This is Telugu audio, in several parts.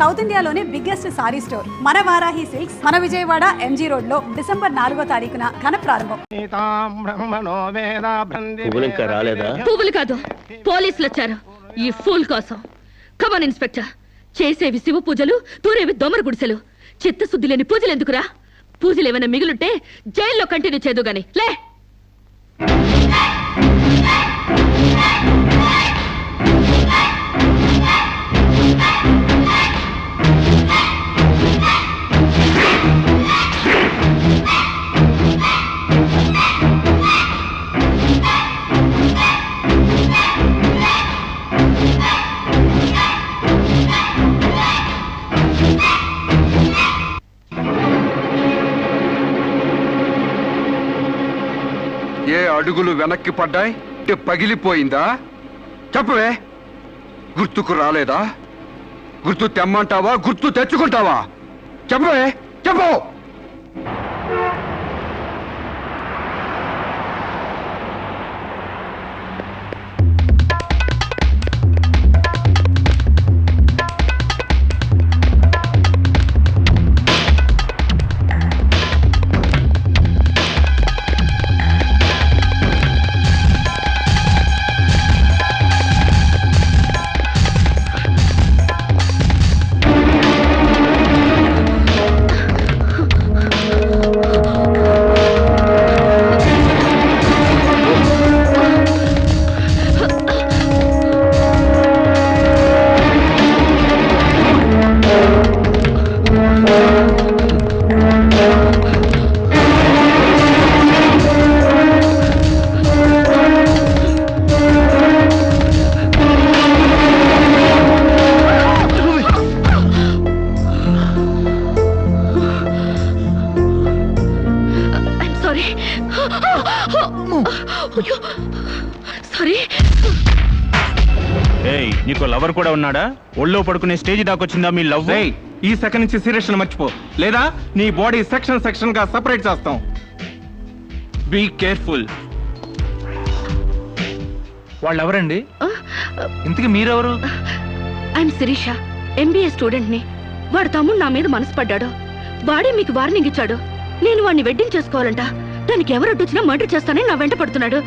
సౌత్ ఇండియాలోనే బిగ్గెస్ట్ సారీ స్టోర్. మన వారాహి సిల్క్స్ మన విజయవాడ ఎంజీ రోడ్లో డిసెంబర్ నాలుగో తారీఖున ఘన ప్రారంభం. పువ్వులు ఇంకా రాలేదా? పువ్వులు కాదు పోలీసులు వచ్చారు ఈ ఫూల్ కోసం. Come on inspector. చేసేవి శివ పూజలు తూరేవి దోమర గుడిసెలు. చిత్తశుద్ధి లేని పూజలు ఎందుకురా? పూజలు ఏమైనా మిగులుంటే జైల్లో కంటిన్యూ చేదు గాని. లే! అడుగులు వెనక్కి పడ్డాయి పగిలిపోయిందా? చెప్పవే. గుర్తుకు రాలేదా? గుర్తు తెమ్మంటావా? గుర్తు తెచ్చుకుంటావా? చెప్పవే. చెప్పు. సారీ. ఏయ్ నీకు లవర్ కూడా ఉన్నాడా? ఒళ్ళో పడుకునే స్టేజ్ దాకొచ్చిందా మీ లవ్? రేయ్ ఈ సెకండ్ నుంచి సీరియస్ మర్చిపో. లేదా నీ బాడీ సెక్షన్ సెక్షన్గా సెపరేట్ చేస్తాం. Be careful. వాళ్ళు ఎవరండి ఇంతకీ మీరెవరు? ఐఎమ్ శిరీష ఎంబీఏ స్టూడెంట్ని వాడు తమ్ముడు నా మీద మనసు పడ్డాడు. వాడే మీకు వార్నింగ్ ఇచ్చాడు. నేను వాడిని వెడ్డింగ్ చేసుకోవాలంట. దానికి ఎవరు అడ్డొచ్చినా మర్డర్ చేస్తానని నా వెంట పడుతున్నాడు.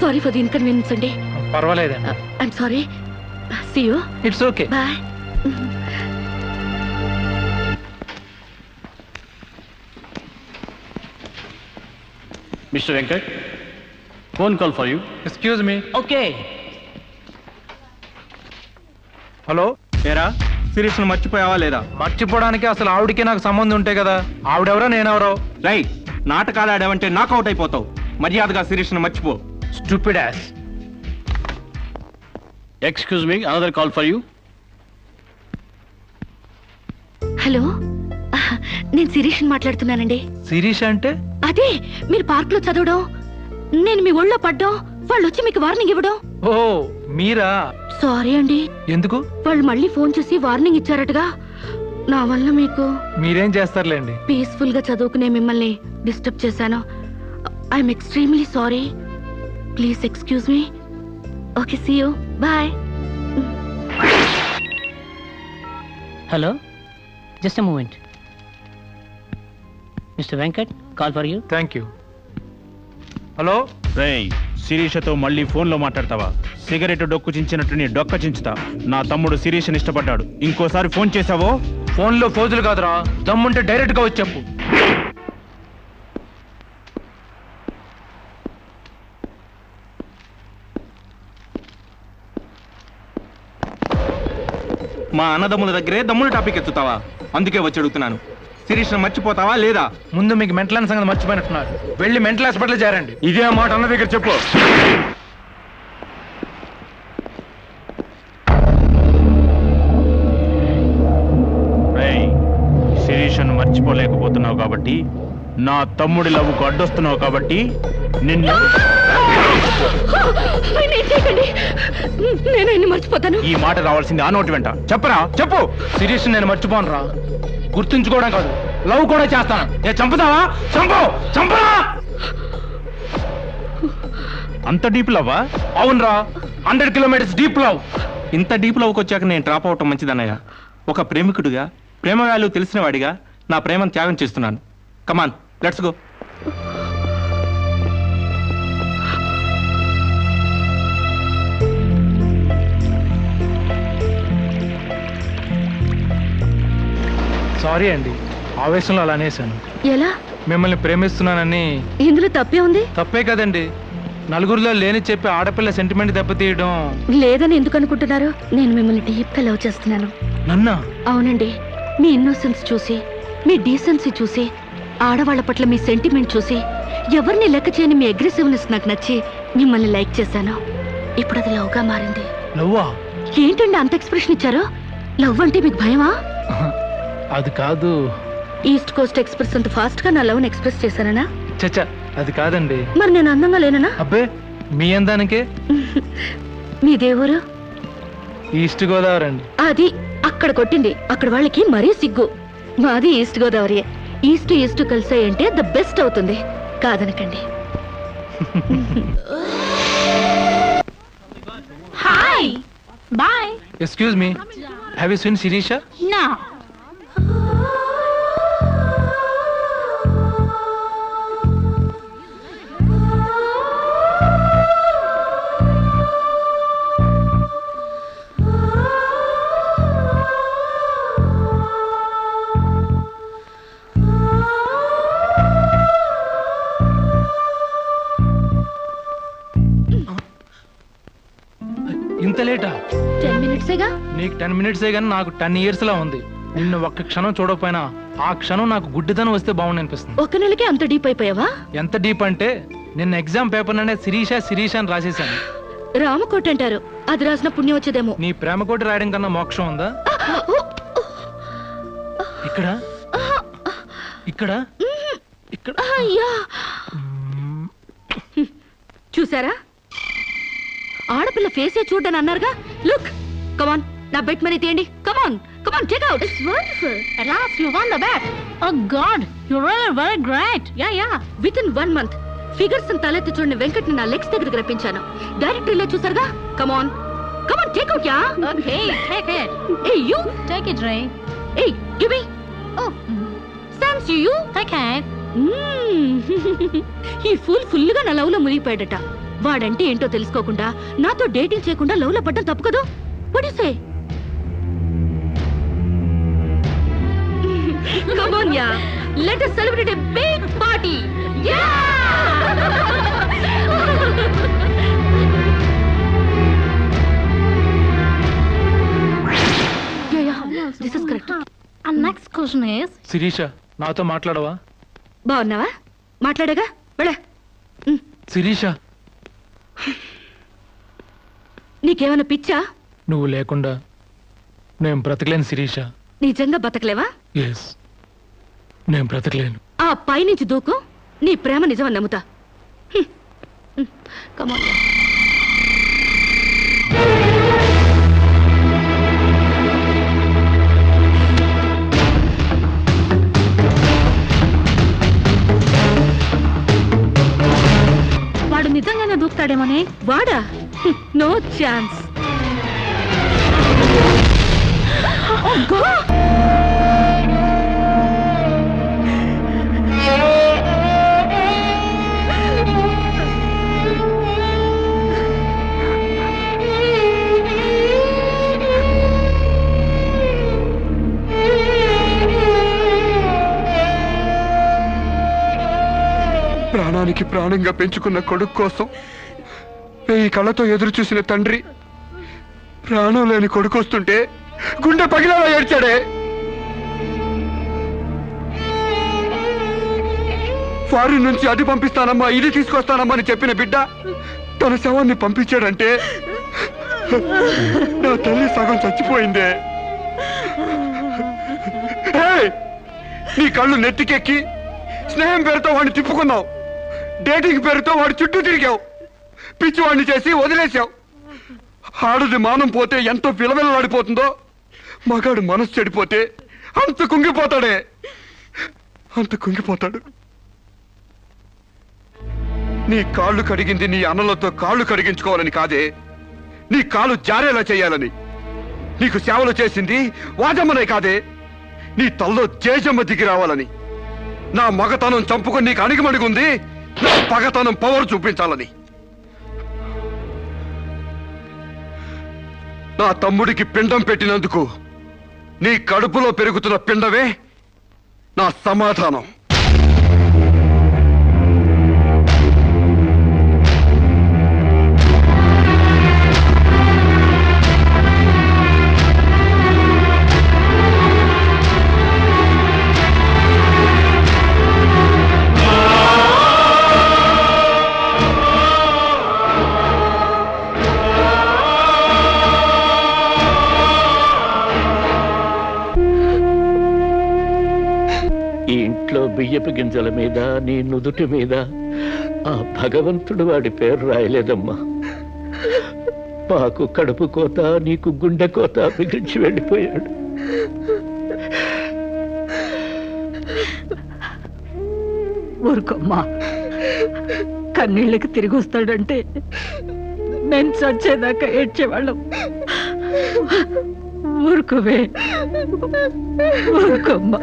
సారీ ఫర్ ది ఇన్కన్వీనియన్స్ అండి. పర్వాలేదండి I'm sorry see you it's okay bye mister Venkat phone call for you excuse me okay hello ఏరా? సీరియస్ మర్చిపోయావా లేదా? మర్చిపోవడానికి అసలు ఆవిడకి నాకు సంబంధం ఉంటే కదా. ఆవిడెవరో నేనెవరో. రై నాటకాలు ఆడావంటే నాకౌట్ అయిపోతావు. మర్యాదగా సీరియస్ మర్చిపో. Stupid ass excuse me another call for you hello? నేను శిరీష్ మాట్లాడుతున్నానండి. శిరీష్ అంటే? అదే మీరు పార్క్లో చదవడం నేను మీ ఒళ్ళో పడ్డం వాళ్ళు వచ్చి మీకు వార్నింగ్ ఇవ్వడం. ఓ మీరా? సారీ అండి. ఎందుకు? వాళ్ళు మళ్ళీ ఫోన్ చేసి వార్నింగ్ ఇచ్చారటగా. నా వల్ల మీకు మీరేం చేస్తారులేండి? పీస్ఫుల్గా చదువుకునే మిమ్మల్ని డిస్టర్బ్ చేశాను. I'm extremely sorry please excuse me okay see you bye hello just a moment mister Venkat call for you thank you hello రేయ్ శిరీషతో మళ్ళీ ఫోన్లో మాట్లాడతావా? సిగరెట్ డొక్కు చించినట్టు నీ డొక్క చించుతా. నా తమ్ముడు శిరీషని ఇష్టపడ్డాడు. ఇంకోసారి ఫోన్ చేసావో ఫోన్లో ఫోజులు కాదురా. దమ్ముంటే డైరెక్ట్గా వచ్చి చెప్పు మా అన్నదమ్ముల దగ్గరే దమ్ముల టాపిక్ ఎత్తుతావా? అందుకే వచ్చి అడుగుతున్నాను. శిరీష్ మర్చిపోతావా లేదా? ముందు మీకు మెంటల్ సంగతి మర్చిపోయినట్టున్నారు. వెళ్ళి మెంటల్ హాస్పిటల్ చేరండి. ఇదే మాట అన్న దగ్గర చెప్పు. మర్చిపోలేకపోతున్నావు కాబట్టి నా తమ్ముడి లవ్వుకు అడ్డొస్తున్నావు కాబట్టి నిన్ను నేను నేను ఆయన్ని మర్చిపోతాను. ఈ మాట రావాల్సింది ఆ నోటి వెంట. చెప్పరా? చెప్పు. శిరీష్ నేను మర్చిపోను రా. గుర్తుంచుకోవడం కాదు. లవ్ కూడా చేస్తాను. ఏ చంపుతావా? చంపు! చంపరా! అంత డీప్ లవ్వా? అవునరా. Hundred kilometres deep love. ఇంత డీప్లోకి వచ్చాక నేను డ్రాప్ అవటం మంచిదన్నయ్య. ఒక ప్రేమికుడిగా ప్రేమ వాల్యూ తెలిసిన వాడిగా నా ప్రేమను త్యాగం చేస్తున్నాను. కమాన్ లెట్స్ గో సారీ అండి ఆవేశంలో అలా అనేసాను ఎలా? మిమ్మల్ని ప్రేమిస్తున్నానని ఇందులో తప్పే ఉంది? తప్పే కదండి. నలుగురిలో లేని చెప్పి ఆడపిల్ల సెంటిమెంట్ దెబ్బతీయడం. లేదని ఎందుకు అనుకుంటున్నారు? నేను మిమ్మల్ని డీప్గా లవ్ చేస్తున్నాను. నన్నా? అవునండి మీ ఇన్నోసెన్స్ చూసి మీ డీసెన్సీ చూసి ఆడవాళ్ళ పట్ల మీ సెంటిమెంట్ చూసి ఎవరిని లెక్క చేయని మీ అగ్రెసివ్నెస్ నాకు నచ్చి మిమ్మల్ని లైక్ చేశాను. ఇప్పుడు అది లవ్గా మారింది. లవ్వా? ఏంటండి అంత ఎక్స్ప్రెషన్ ఇచ్చారు? లవ్ అంటే మీకు భయమా? అది కాదు. ఈస్ట్ కోస్ట్ ఎక్స్ప్రెస్ అంత ఫాస్ట్గా నా లవ్ ఎక్స్ప్రెస్ చేశానా చచ్చ అది కాదండి. మరి నేను అందంగా లేననా? అబ్బే మీ అందానికే? మీ దేవురు ఈస్ట్ గోదావరి అండి. అది అక్కడ కొట్టింది. అక్కడ వాళ్ళకి మరీ సిగ్గు. మాది ఈస్ట్ గోదావరి ఈస్ట్ ఈస్ట్ కలిసాయంటే ద బెస్ట్ అవుతుంది కాదనకండి Hi. Bye. Excuse me have you seen Sirisha No. మినిట్సేగా నీకు టెన్ మినిట్సే కానీ నాకు టెన్ ఇయర్స్ లా ఉంది. నిన్ను ఒక్క క్షణం చూడకపోయినా ఆ క్షణం నాకు గుడ్డిదనం వస్తే బాగుంది అనిపిస్తుంది. ఒక నెలకే అంత డీప్ అయిపోయావా? ఎంత డీప్ అంటే నిన్న ఎగ్జామ్ పేపర్ అనే శిరీష శిరీష అని రాసేసాను రామకోట్ అంటారు. అది రాసిన పుణ్యం వచ్చేదేమో. నీ ప్రేమ కోటి రాయడం కన్నా మోక్షం ఉందా? ఇక్కడ? ఇక్కడ? ఇక్కడ? అయ్యా! చూసారా? ఆడపిల్ల ఫేసే చూడని అన్నారుగా. లుక్ కమాన్ నా బెట్ మనీ తీయండి come on come on check out it's wonderful At last you won the bet. Oh God, you're really very great. Yeah, yeah. With in one month figures తలెత్తి చూడని వెంకట్ నా లెగ్స్ దగ్గరికి రప్పించాను డైరెక్టరీలో చూసారుగా? Come on come on take out yeah Okay, take it. Hey you Take it, Ray. Hey give me Oh, stands you take it. ఈ ఫుల్ ఫుల్గా నా లవ్లో మునిగిపోయాడట. వాడంటే ఏంటో తెలుసుకోకుండా నాతో డేటింగ్ చేయకుండా లవ్లో పడ్డం తప్పు కదా? What do you say? Come on, yeah. Let us celebrate a big party. Yeah. yeah, yeah. This is correct. And next question is, Sirisha నాతో మాట్లాడవా బాగున్నావా మాట్లాడగా వెళ్ళ శిరీష నీకేమైనా పిచ్చా నువ్వు లేకుండా నేను బ్రతకలేను శిరీష. నిజంగా బతకలేవా ఎస్ నేను బ్రతకలేను. ఆ పైనుంచి దూకు. నీ ప్రేమ నిజమని నమ్ముతా. కమాన్ వాడు నిజంగానే దూకుతాడేమోనే? వాడా? నో ఛాన్స్ ప్రాణానికి ప్రాణంగా పెంచుకున్న కొడుకు కోసం వెయ్యి కళ్ళతో ఎదురు చూసిన తండ్రి ప్రాణం లేని కొడుకు వస్తుంటే గుండె పగిలేలా ఏడ్చాడే? ఫారిన్ నుంచి అది పంపిస్తానమ్మా ఇది తీసుకొస్తానమ్మా అని చెప్పిన బిడ్డ తన శవాన్ని పంపించాడంటే నా తల్లి సగం చచ్చిపోయిందే. నీ కళ్ళు నెత్తికెక్కి స్నేహం పేరుతో వాడిని తిప్పుకున్నావు. డేటింగ్ పేరుతో వాడి చుట్టూ తిరిగావు. పిచ్చివాడిని చేసి వదిలేశావు. ఆడది మానం పోతే ఎంతో విలవిలలాడిపోతుందో మగాడు మనసు చెడిపోతే అంత కుంగిపోతాడే. అంత కుంగిపోతాడు. నీ కాళ్ళు కడిగింది నీ అన్నలతో కాళ్ళు కడిగించుకోవాలని కాదే. నీ కాలు జారేలా చేయాలని. నీకు సేవలు చేసింది వాజమ్మనే కాదే. నీ తల్లో జేజమ్మ దిగి రావాలని. నా మగతనం చంపుకొని నీకు అణిగిమణిగుంది. నా పగతనం పవర్ చూపించాలని. నా తమ్ముడికి పిండం పెట్టినందుకు నీ కడుపులో పెరుగుతున్న పిండమే నా సమాధానం. ఇంట్లో గింజల మీద నీ నుదుటి మీద. ఆ భగవంతుడు వాడి పేరు రాయలేదమ్మా. మాకు కడుపు కోత నీకు గుండె కోత మిగిల్చి వెళ్ళిపోయాడు. ఊరుకోమ్మా. కన్నీళ్ళకి తిరిగి వస్తాడంటే నేను చచ్చేదాకా ఏడ్చేవాళ్ళం. ఊరుకోవే. ఊరుకోమ్మా.